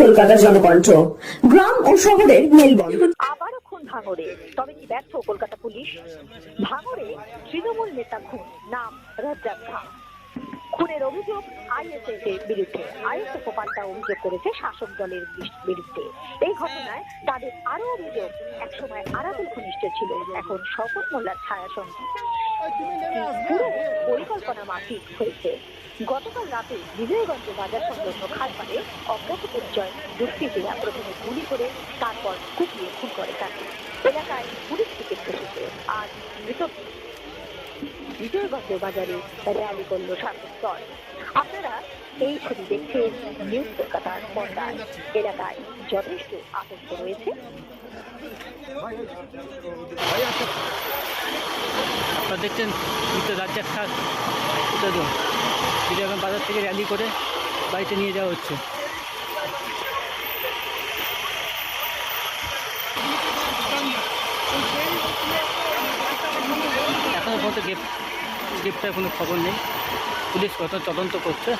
কলকাতার জনকণ্ঠ, গ্রাম ও শহরের মেলবন্ধন। আবারও খুন ভাঙড়ে, তবে কি ব্যর্থ কলকাতা পুলিশ? ভাঙড়ে তৃণমূল নেতা খুন, নাম রাজ্জাক খান খুনের অভিযোগ আইএসএফ এর বিরুদ্ধে। আইএসএফ পাল্টা অভিযোগ করেছে শাসক দলের বিরুদ্ধে। এই ঘটনায় তাদের আরও অভিযোগ একসময় আরাবুল ঘনিষ্ঠ ছিল। এখন শপথ মোল্লার ছায়া সঙ্গী। পুরো পরিকল্পনা মাফিক হয়েছে। গতকাল রাতে বিজয়গঞ্জ বাজার সংলগ্ন খালপাড়ে অজ্ঞাতপরিচয় দুষ্কৃতীরা প্রথমে গুলি করে, তারপর কুপিয়ে খুন করে তাকে। এলাকায় পুলিশ বসেছে আর মৃত বিজয়গঞ্জ বাজারে র্যালি করল শাসক দল। আপনারা এই ছবি দেখছেন নিউজ কলকাতার পর্দায় এলাকায় যথেষ্ট আতঙ্ক রয়েছে। দেখছেন রাজ্জাক খান মৃতদেহ যেটা এখন বাজার থেকে র্যালি করে বাড়িতে নিয়ে যাওয়া হচ্ছে। এখনও পর্যন্ত গ্রেপ্তার কোনো খবর নেই। পুলিশ কত তদন্ত করছে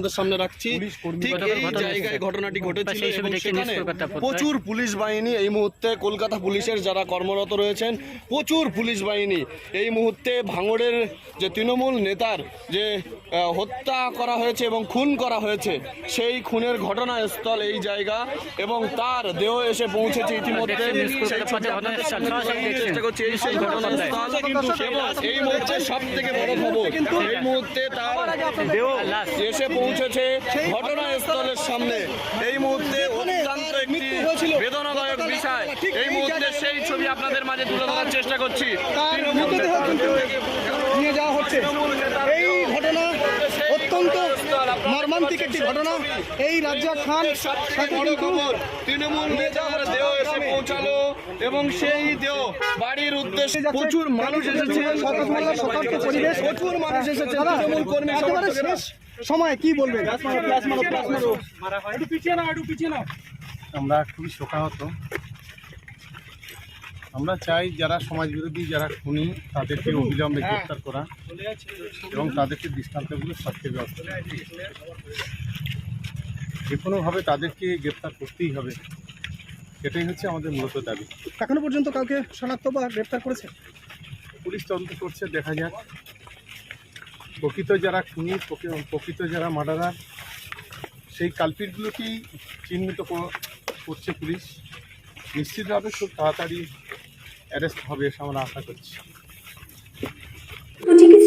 আমাদের সামনে রাখছি। ঠিক এই জায়গায় ঘটনাটি ঘটেছিল এবং সেখানে। প্রচুর পুলিশ বাহিনী এই মুহূর্তে কলকাতা পুলিশের যারা কর্মরত রয়েছেন প্রচুর পুলিশ বাহিনী এই মুহূর্তে ভাঙড়ের যে তৃণমূল নেতার যে হত্যা করা হয়েছে এবং খুন করা হয়েছে সেই খুনের ঘটনাস্থল এই জায়গা এবং তার দেহ এসে পৌঁছেছে ইতিমধ্যে। আপনাদের। চেষ্টা করছি এই সেই ঘটনাস্থল এই মুহূর্তে সব থেকে বড় খবর এই মুহূর্তে তার দেহ এসে পৌঁছেছে ঘটনাস্থলের সামনে। এই মুহূর্তে অত্যন্ত একটি বেদনাদায়ক বিষয়। এই মুহূর্তে সেই ছবি আপনাদের মাঝে তুলে ধরার চেষ্টা করছি। নিয়ে যাওয়া হচ্ছে। এই ঘটনা অত্যন্ত মর্মান্তিক একটি ঘটনা। এই রাজ্জাক খান তৃণমূল নেতার দেহ এসে পৌঁছালো এবং সেই দেহ বাড়ির উদ্দেশ্যে প্রচুর মানুষ এসেছে। প্রচুর মানুষ এসেছে। তৃণমূল কর্মী একেবারে শেষ। সময় কি বলবেন আমরা খুবই শোকাহত। আমরা চাই যারা সমাজবিরোধী যারা খুনি তাদেরকে অবিলম্বে গ্রেফতার করা এবং তাদেরকে দৃষ্টান্তগুলো শাস্তির ব্যবস্থা। যে কোনোভাবে তাদেরকে গ্রেপ্তার করতেই হবে এটাই হচ্ছে আমাদের মূলত দাবি। এখনও পর্যন্ত কাউকে শনাক্ত বা গ্রেপ্তার করেছে? পুলিশ তদন্ত করছে দেখা যাক। প্রকৃত যারা খুনি প্রকৃত যারা মার্ডারার, সেই কালপিটগুলোকেই চিহ্নিত করছে পুলিশ। নিশ্চিতভাবে খুব তাড়াতাড়ি অ্যারেস্ট হবে এসে আমরা আশা করছি।